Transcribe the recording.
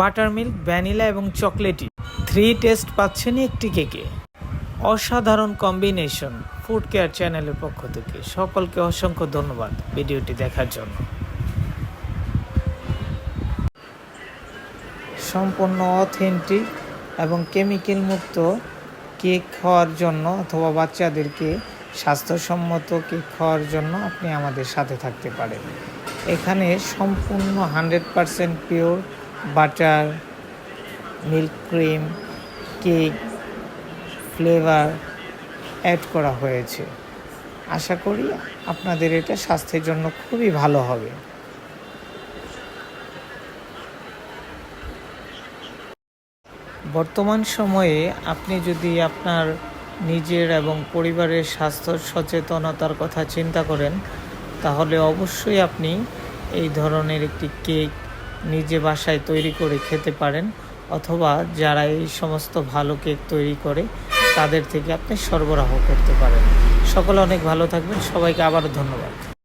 Butter milk vanilla এবং চকলেটি। Three taste পাচ্ছেন একটি কেকে। অসাধারণ কম্বিনেশন ফুড কেয়ার চ্যানেলের পক্ষ থেকে। সকলকে অসংখ্য ধন্যবাদ ভিডিওটি দেখার জন্য। সম্পূর্ণ অথেন্টিক এবং কেমিক্যাল মুক্ত কেক খাওয়ার জন্য অথবা বাচ্চাদেরকে স্বাস্থ্যসম্মত কেক খাওয়ার জন্য আপনি আমাদের সাথে থাকতে পারেন। এখানে সম্পূর্ণ hundred percent pure butter, milk cream, cake, flavour add করা হয়েছে। আশা করি আপনাদের এটা স্বাস্থ্যের জন্য খুবই ভালো হবে। বর্তমান সময়ে আপনি যদি আপনার নিজের এবং পরিবারের স্বাস্থ্য সচেতনতার কথা চিন্তা করেন, তাহলে অবশ্যই আপনি এই ধরনের একটি কেক নিজে বাসায় তৈরি করে খেতে পারেন, অথবা যারা এই সমস্ত ভালো কেক তৈরি করে, তাদের থেকে আপনি সরবরাহ করতে পারেন। সকলে অনেক ভালো থাকবেন। সবাইকে আবারও ধন্যবাদ।